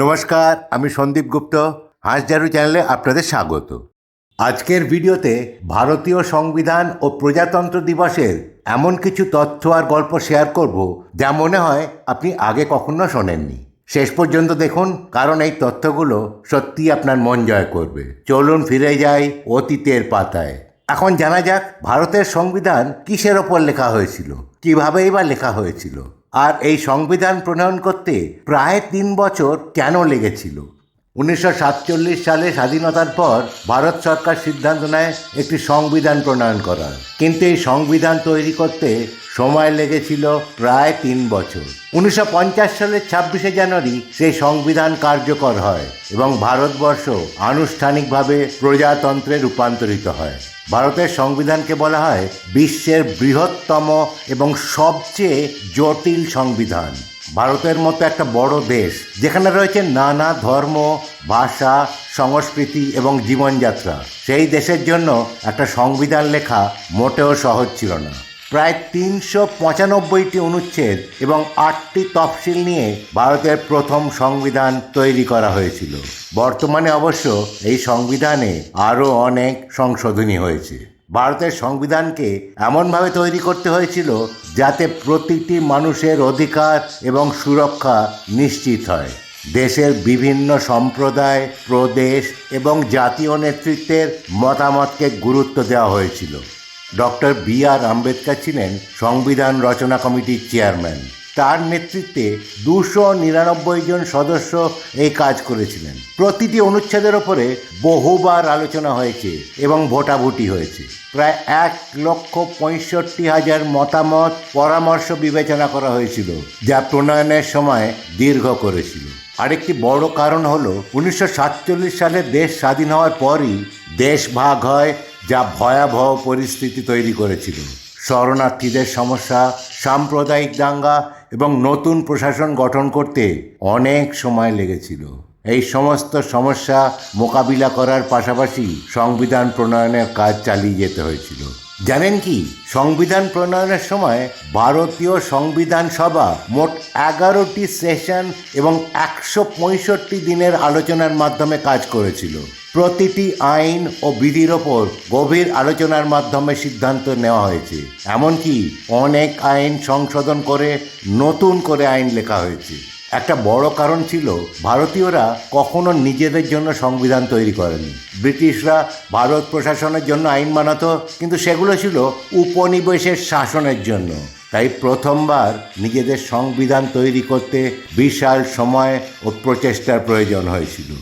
নমস্কার, আমি সন্দীপ গুপ্ত হাঁসজারু চ্যানেলে আপনাদের স্বাগত। আজকের ভিডিওতে ভারতীয় সংবিধান ও প্রজাতন্ত্র দিবসের এমন কিছু তথ্য আর গল্প শেয়ার করব যা মনে হয় আপনি আগে কখনো শোনেননি। শেষ পর্যন্ত দেখুন, কারণ এই তথ্যগুলো সত্যি আপনার মন জয় করবে। চলুন ফিরে যাই অতীতের পাতায়। এখন জানা যাক, ভারতের সংবিধান কিসের ওপর লেখা হয়েছিল কিভাবেই বা লেখা হয়েছিল? আর এই সংবিধান প্রণয়ন করতে প্রায় তিন বছর কেন লেগেছিল? উনিশশো সাতচল্লিশ সালে স্বাধীনতার পর ভারত সরকার সিদ্ধান্ত নেয় একটি সংবিধান প্রণয়ন করার। কিন্তু এই সংবিধান তৈরি করতে সময় লেগেছিল প্রায় তিন বছর। উনিশশো পঞ্চাশ সালের ছাব্বিশে জানুয়ারি সেই সংবিধান কার্যকর হয় এবং ভারতবর্ষ আনুষ্ঠানিকভাবে প্রজাতন্ত্রে রূপান্তরিত হয়। ভারতের সংবিধানকে বলা হয় বিশ্বের বৃহত্তম এবং সবচেয়ে জটিল সংবিধান। ভারতের মতো একটা বড় দেশ, যেখানে রয়েছে নানা ধর্ম, ভাষা, সংস্কৃতি এবং জীবনযাত্রা। সেই দেশের জন্য একটা সংবিধান লেখা মোটেও সহজ ছিল না। প্রায় তিনশো পঁচানব্বইটি অনুচ্ছেদ এবং আটটি তফসিল নিয়ে ভারতের প্রথম সংবিধান তৈরি করা হয়েছিল। বর্তমানে অবশ্য এই সংবিধানে আরও অনেক সংশোধনী হয়েছে। ভারতের সংবিধানকে এমনভাবে তৈরি করতে হয়েছিল যাতে প্রতিটি মানুষের অধিকার এবং সুরক্ষা নিশ্চিত হয়। দেশের বিভিন্ন সম্প্রদায়, প্রদেশ এবং জাতীয় নেতৃত্বের মতামতকে গুরুত্ব দেওয়া হয়েছিল। ডক্টর বি আর আম্বেদকর ছিলেন সংবিধান রচনা কমিটির চেয়ারম্যান। তার নেতৃত্বে দুশো নিরানব্বই জন সদস্য এই কাজ করেছিলেন। প্রতিটি অনুচ্ছেদের ওপরে বহুবার আলোচনা হয়েছে এবং ভোটাভুটি হয়েছে। প্রায় এক লক্ষ পঁয়ষট্টি হাজার মতামত পরামর্শ বিবেচনা করা হয়েছিল, যা প্রণয়নের সময় দীর্ঘ করেছিল। আরেকটি বড় কারণ হলো, উনিশশো সাতচল্লিশ সালে দেশ স্বাধীন হওয়ার পরই দেশ ভাগ হয় যা ভয়াবহ পরিস্থিতি তৈরি করেছিল। শরণার্থীদের সমস্যা, সাম্প্রদায়িক দাঙ্গা এবং নতুন প্রশাসন গঠন করতে অনেক সময় লেগেছিল। এই সমস্ত সমস্যা মোকাবিলা করার পাশাপাশি সংবিধান প্রণয়নের কাজ চালিয়ে যেতে হয়েছিল। জানেন কি? সংবিধান প্রণয়নের সময় ভারতীয় সংবিধান সভা মোট এগারোটি সেশন এবং একশো পঁয়ষট্টি দিনের আলোচনার মাধ্যমে কাজ করেছিল। প্রতিটি আইন ও বিধির ওপর গভীর আলোচনার মাধ্যমে সিদ্ধান্ত নেওয়া হয়েছে। এমনকি অনেক আইন সংশোধন করে নতুন করে আইন লেখা হয়েছে। একটা বড় কারণ ছিল, ভারতীয়রা কখনো নিজেদের জন্য সংবিধান তৈরি করেনি। ব্রিটিশরা ভারত প্রশাসনের জন্য আইন বানাতো, কিন্তু সেগুলো ছিল উপনিবেশের শাসনের জন্য। তাই প্রথমবার নিজেদের সংবিধান তৈরি করতে বিশাল সময় ও প্রচেষ্টার প্রয়োজন হয়েছিল।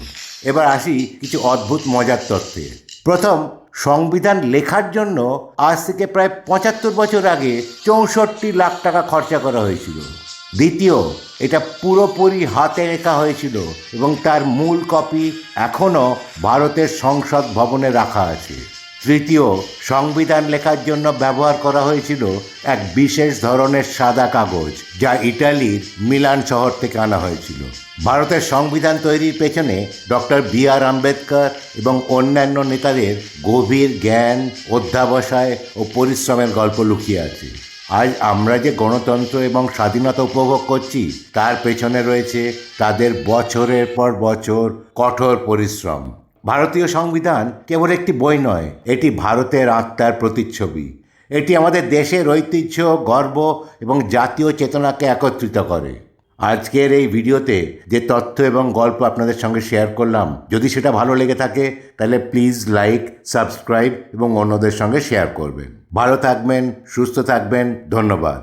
এবার আসি কিছু অদ্ভুত মজার তথ্যে। প্রথম, সংবিধান লেখার জন্য আজ থেকে প্রায় পঁচাত্তর বছর আগে চৌষট্টি লাখ টাকা খরচা করা হয়েছিল। দ্বিতীয়, এটা পুরোপুরি হাতে লেখা হয়েছিল এবং তার মূল কপি এখনও ভারতের সংসদ ভবনে রাখা আছে। তৃতীয়, সংবিধান লেখার জন্য ব্যবহার করা হয়েছিল এক বিশেষ ধরনের সাদা কাগজ, যা ইটালির মিলান শহর থেকে আনা হয়েছিল। ভারতের সংবিধান তৈরির পেছনে ডক্টর বি আর আম্বেদকর এবং অন্যান্য নেতাদের গভীর জ্ঞান, অধ্যাবসায় ও পরিশ্রমের গল্প লুকিয়ে আছে। আজ আমরা যে গণতন্ত্র এবং স্বাধীনতা উপভোগ করছি, তার পেছনে রয়েছে তাদের বছরের পর বছর কঠোর পরিশ্রম। ভারতীয় সংবিধান কেবল একটি বই নয়, এটি ভারতের আত্মার প্রতিচ্ছবি। এটি আমাদের দেশের ঐতিহ্য, গর্ব এবং জাতীয় চেতনাকে একত্রিত করে। আজকের এই ভিডিওতে যে তথ্য এবং গল্প আপনাদের সঙ্গে শেয়ার করলাম, যদি সেটা ভালো লেগে থাকে, তাহলে প্লিজ লাইক সাবস্ক্রাইব এবং অন্যদের সঙ্গে শেয়ার করবেন। ভালো থাকবেন, সুস্থ থাকবেন, ধন্যবাদ।